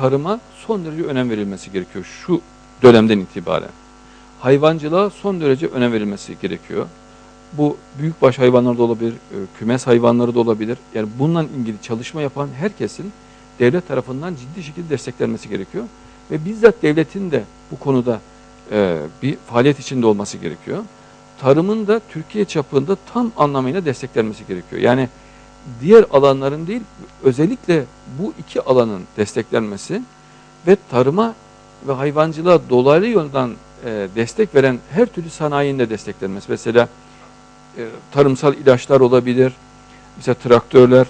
tarıma son derece önem verilmesi gerekiyor şu dönemden itibaren. Hayvancılığa son derece önem verilmesi gerekiyor. Bu büyükbaş hayvanlar da olabilir, e, kümes hayvanları da olabilir. Yani bununla ilgili çalışma yapan herkesin devlet tarafından ciddi şekilde desteklenmesi gerekiyor. Ve bizzat devletin de bu konuda e, bir faaliyet içinde olması gerekiyor. Tarımın da Türkiye çapında tam anlamıyla desteklenmesi gerekiyor. Yani diğer alanların değil, özellikle bu iki alanın desteklenmesi ve tarıma ve hayvancılığa dolaylı yoldan e, destek veren her türlü sanayinin de desteklenmesi. Mesela e, tarımsal ilaçlar olabilir, mesela traktörler,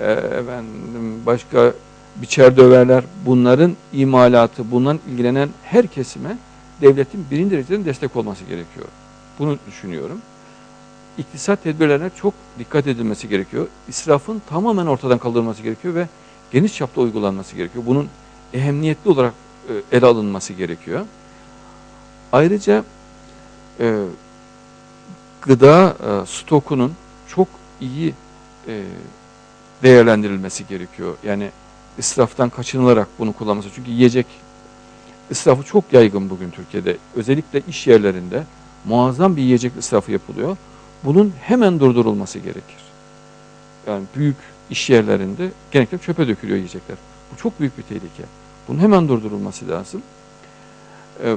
e, efendim başka biçer döverler, bunların imalatı, bundan ilgilenen her kesime devletin birinci dereceden destek olması gerekiyor. Bunu düşünüyorum. İktisat tedbirlerine çok dikkat edilmesi gerekiyor. İsrafın tamamen ortadan kaldırılması gerekiyor ve geniş çapta uygulanması gerekiyor. Bunun ehemmiyetli olarak e, ele alınması gerekiyor. Ayrıca e, gıda e, stokunun çok iyi e, değerlendirilmesi gerekiyor. Yani israftan kaçınılarak bunu kullanması. Çünkü yiyecek israfı çok yaygın bugün Türkiye'de. Özellikle iş yerlerinde muazzam bir yiyecek israfı yapılıyor. Bunun hemen durdurulması gerekir. Yani büyük iş yerlerinde genellikle çöpe dökülüyor yiyecekler. Bu çok büyük bir tehlike. Bunun hemen durdurulması lazım. Ee,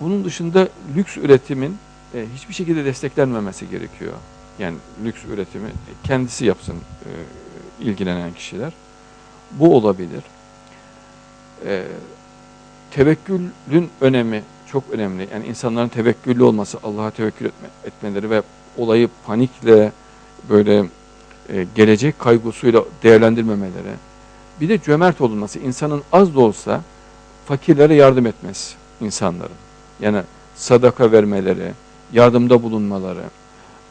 bunun dışında lüks üretimin e, hiçbir şekilde desteklenmemesi gerekiyor. Yani lüks üretimi kendisi yapsın e, ilgilenen kişiler. Bu olabilir. E, tevekkülün önemi çok önemli. Yani insanların tevekküllü olması, Allah'a tevekkül etme, etmeleri ve olayı panikle böyle e, gelecek kaygısıyla değerlendirmemeleri. Bir de cömert olunması, insanın az da olsa fakirlere yardım etmesi insanların. Yani sadaka vermeleri, yardımda bulunmaları.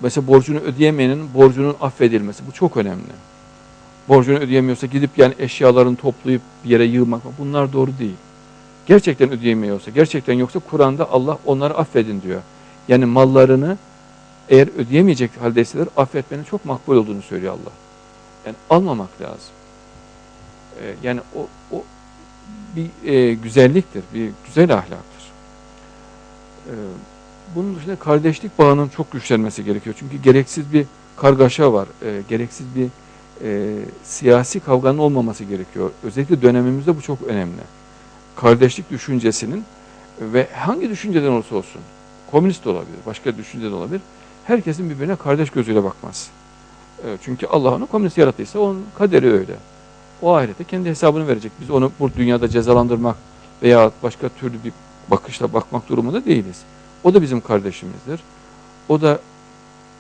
Mesela borcunu ödeyemeyenin borcunun affedilmesi. Bu çok önemli. Borcunu ödeyemiyorsa gidip yani eşyalarını toplayıp bir yere yığmak bunlar doğru değil. Gerçekten ödeyemiyorsa, gerçekten yoksa Kur'an'da Allah onları affedin diyor. Yani mallarını eğer ödeyemeyecek haldeyseler affetmenin çok makbul olduğunu söylüyor Allah. Yani almamak lazım. Ee, yani o, o bir e, güzelliktir, bir güzel ahlaktır. Ee, bunun dışında kardeşlik bağının çok güçlenmesi gerekiyor. Çünkü gereksiz bir kargaşa var, e, gereksiz bir e, siyasi kavganın olmaması gerekiyor. Özellikle dönemimizde bu çok önemli. Kardeşlik düşüncesinin ve hangi düşünceden olursa olsun, komünist olabilir, başka düşünce de olabilir, herkesin birbirine kardeş gözüyle bakmaz. E, çünkü Allah onu komünist yarattıysa onun kaderi öyle. O ahirette kendi hesabını verecek. Biz onu bu dünyada cezalandırmak veya başka türlü bir bakışla bakmak durumunda değiliz. O da bizim kardeşimizdir. O da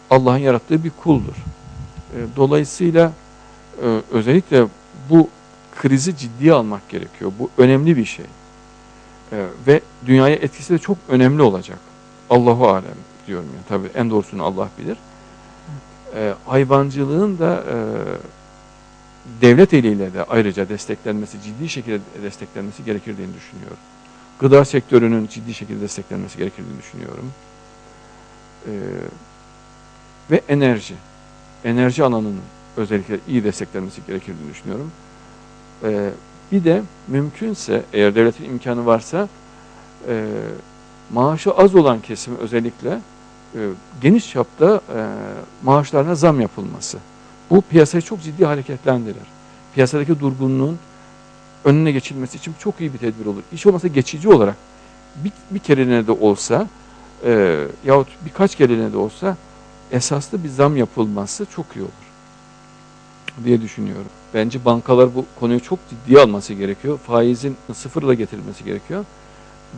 Allah'ın yarattığı bir kuldur. E, dolayısıyla e, özellikle bu krizi ciddiye almak gerekiyor. Bu önemli bir şey. E, ve dünyaya etkisi de çok önemli olacak. Allahu alem diyorum yani. Tabii en doğrusunu Allah bilir. Hayvancılığın da devlet eliyle de ayrıca desteklenmesi, ciddi şekilde desteklenmesi gerekirdiğini düşünüyorum. Gıda sektörünün ciddi şekilde desteklenmesi gerekirdiğini düşünüyorum. Ee, ve enerji. Enerji alanının özellikle iyi desteklenmesi gerekirdiğini düşünüyorum. Ee, bir de mümkünse eğer devletin imkanı varsa e, maaşı az olan kesimi özellikle e, geniş çapta e, maaşlarına zam yapılması. Bu piyasayı çok ciddi hareketlendirir. Piyasadaki durgunluğun önüne geçilmesi için çok iyi bir tedbir olur. Hiç olmazsa geçici olarak bir, bir kereliğine de olsa e, yahut birkaç kereliğine de olsa esaslı bir zam yapılması çok iyi olur diye düşünüyorum. Bence bankalar bu konuyu çok ciddiye alması gerekiyor. Faizin sıfırla getirilmesi gerekiyor.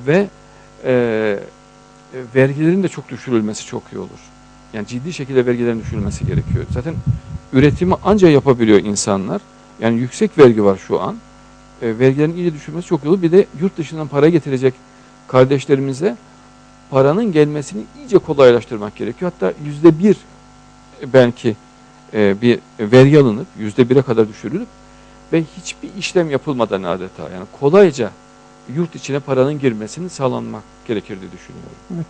Ve e, vergilerin de çok düşürülmesi çok iyi olur. Yani ciddi şekilde vergilerin düşürülmesi gerekiyor. Zaten üretimi ancak yapabiliyor insanlar. Yani yüksek vergi var şu an. E, vergilerin iyice düşürmesi çok iyi olur. Bir de yurt dışından para getirecek kardeşlerimize paranın gelmesini iyice kolaylaştırmak gerekiyor. Hatta yüzde bir belki e, bir vergi alınıp yüzde bire kadar düşürülüp ve hiçbir işlem yapılmadan adeta yani kolayca yurt içine paranın girmesini sağlanmak gerekir diye düşünüyorum. Evet.